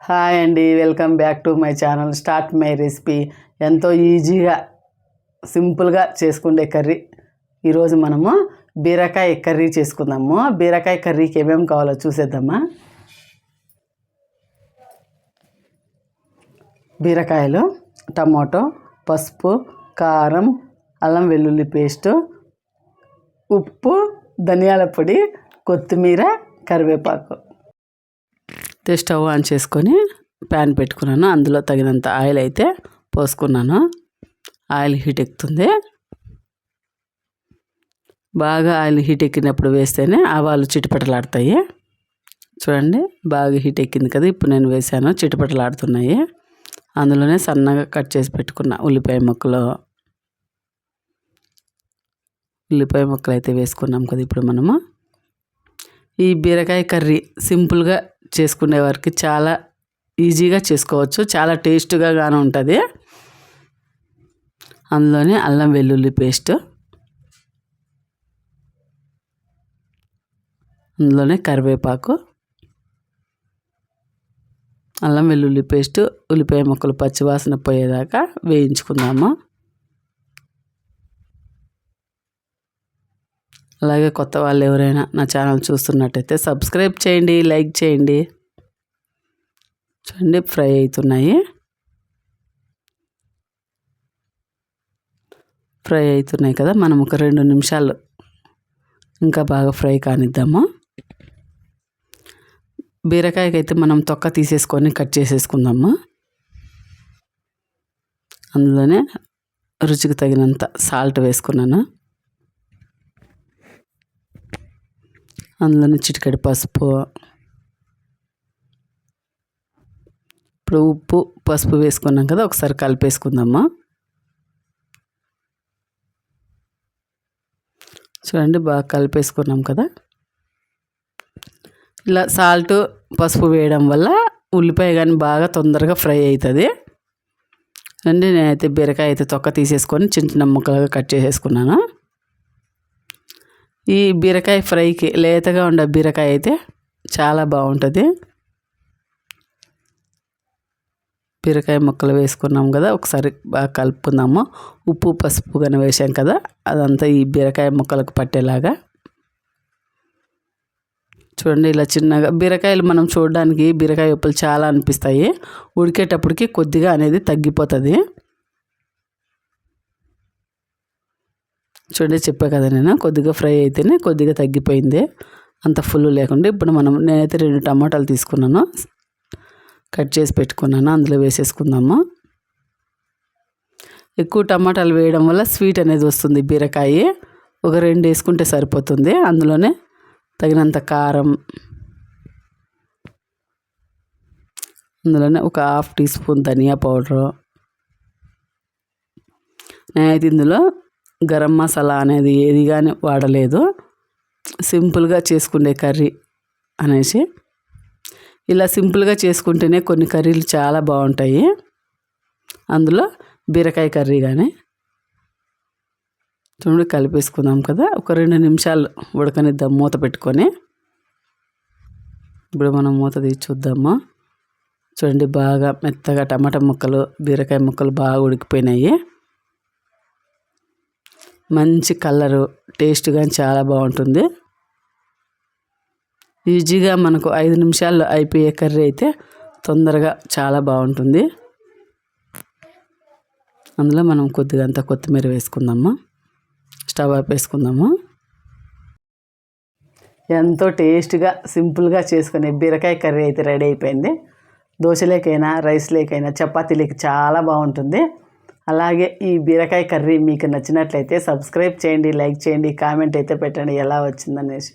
Hi అండి welcome back to my channel start my recipe. ఎంతో ఈజీగా సింపుల్గా చేసుకునే కర్రీ. ఈరోజు మనము బీరకాయ కర్రీ చేసుకుందాము. బీరకాయ కర్రీకి ఏమేమి కావాలో చూసేద్దామా? బీరకాయలు టమాటో పసుపు కారం అల్లం వెల్లుల్లి పేస్టు ఉప్పు ధనియాల పొడి కొత్తిమీర కరివేపాకు. స్టవ్ ఆన్ చేసుకొని ప్యాన్ పెట్టుకున్నాను. అందులో తగినంత ఆయిల్ అయితే పోసుకున్నాను. ఆయిల్ హీట్ ఎక్కుతుంది. బాగా ఆయిల్ హీట్ ఎక్కినప్పుడు వేస్తేనే ఆవాలు చిటిపటలాడతాయి. చూడండి బాగా హీట్ ఎక్కింది కదా ఇప్పుడు నేను వేసాను చిటిపటలాడుతున్నాయి. అందులోనే సన్నగా కట్ చేసి పెట్టుకున్న ఉల్లిపాయ ముక్కలు. ఉల్లిపాయ ముక్కలు అయితే వేసుకున్నాం కదా ఇప్పుడు మనము. ఈ బీరకాయ కర్రీ సింపుల్గా చేసుకునే వారికి చాలా ఈజీగా చేసుకోవచ్చు. చాలా టేస్ట్గా గాను ఉంటుంది. అందులోనే అల్లం వెల్లుల్లి పేస్ట్. అందులోనే కరివేపాకు. అల్లం వెల్లుల్లి పేస్ట్ ఉల్లిపాయ ముక్కలు పచ్చివాసన పోయేదాకా వేయించుకుందాము. అలాగే కొత్త వాళ్ళు ఎవరైనా నా ఛానల్ చూస్తున్నట్టయితే సబ్స్క్రైబ్ చేయండి లైక్ చేయండి. చూడండి ఫ్రై అవుతున్నాయి. ఫ్రై అవుతున్నాయి కదా మనం ఒక రెండు నిమిషాలు ఇంకా బాగా ఫ్రై కానిద్దాము. బీరకాయకి అయితే మనం తొక్క తీసేసుకొని కట్ చేసేసుకుందాము. అందులోనే రుచికి తగినంత సాల్ట్ వేసుకున్నాను. అందులోనే చిటికడి పసుపు ఇప్పుడు ఉప్పు పసుపు వేసుకున్నాం కదా ఒకసారి కలిపేసుకుందామా? చూడండి బాగా కలిపేసుకున్నాం కదా. ఇలా సాల్ట్ పసుపు వేయడం వల్ల ఉల్లిపాయ కానీ బాగా తొందరగా ఫ్రై అవుతుంది అండి నేనైతే బీరకాయ అయితే తొక్క తీసేసుకొని చిన్న చిన్న ముక్కలుగా కట్ చేసేసుకున్నాను. ఈ బీరకాయ ఫ్రైకి లేతగా ఉండే బీరకాయ అయితే చాలా బాగుంటుంది. బీరకాయ ముక్కలు వేసుకున్నాం కదా ఒకసారి బాగా కలుపుకుందాము. ఉప్పు పసుపు కానీ వేసాం కదా అదంతా ఈ బీరకాయ ముక్కలకు పట్టేలాగా. చూడండి ఇలా చిన్నగా బీరకాయలు మనం చూడడానికి బీరకాయ ఉప్పులు చాలా అనిపిస్తాయి. ఉడికేటప్పటికి కొద్దిగా అనేది తగ్గిపోతుంది. చూడండి చెప్పా కదా నేను కొద్దిగా ఫ్రై అయితేనే కొద్దిగా తగ్గిపోయింది. అంత ఫుల్ లేకుండా ఇప్పుడు మనం నేనైతే రెండు టమాటాలు తీసుకున్నాను. కట్ చేసి పెట్టుకున్నాను అందులో వేసేసుకుందాము? ఎక్కువ టమాటాలు వేయడం వల్ల స్వీట్ అనేది వస్తుంది బీరకాయ. ఒక రెండు వేసుకుంటే సరిపోతుంది అందులోనే తగినంత కారం. అందులోనే ఒక హాఫ్ టీ స్పూన్ ధనియా పౌడరు. నేనైతే ఇందులో గరం మసాలా అనేది ఏది కానీ వాడలేదు. సింపుల్గా చేసుకునే కర్రీ అనేసి ఇలా సింపుల్గా చేసుకుంటేనే కొన్ని కర్రీలు చాలా బాగుంటాయి. అందులో బీరకాయ కర్రీ కానీ చూడు కలిపేసుకుందాం కదా. ఒక రెండు నిమిషాలు ఉడకనిద్దాం మూత పెట్టుకొని. ఇప్పుడు మనం మూత తీసి చూద్దామా? చూడండి బాగా మెత్తగా టమాటా ముక్కలు బీరకాయ ముక్కలు బాగా ఉడికిపోయినాయి. మంచి కలరు టేస్ట్ కానీ చాలా బాగుంటుంది. ఈజీగా మనకు ఐదు నిమిషాల్లో అయిపోయే కర్రీ అయితే తొందరగా చాలా బాగుంటుంది. అందులో మనం కొద్దిగా అంత కొత్తిమీర వేసుకుందాము? స్టవ్ వేసుకుందాము ఎంతో టేస్ట్గా సింపుల్గా చేసుకునే బీరకాయ కర్రీ అయితే రెడీ అయిపోయింది. దోశలేకైనా రైస్లేకైనా చపాతీలకి చాలా బాగుంటుంది. అలాగే ఈ బీరకాయ కర్రీ మీకు నచ్చినట్లయితే సబ్స్క్రైబ్ చేయండి లైక్ చేయండి కామెంట్ అయితే పెట్టండి ఎలా వచ్చిందనేసి.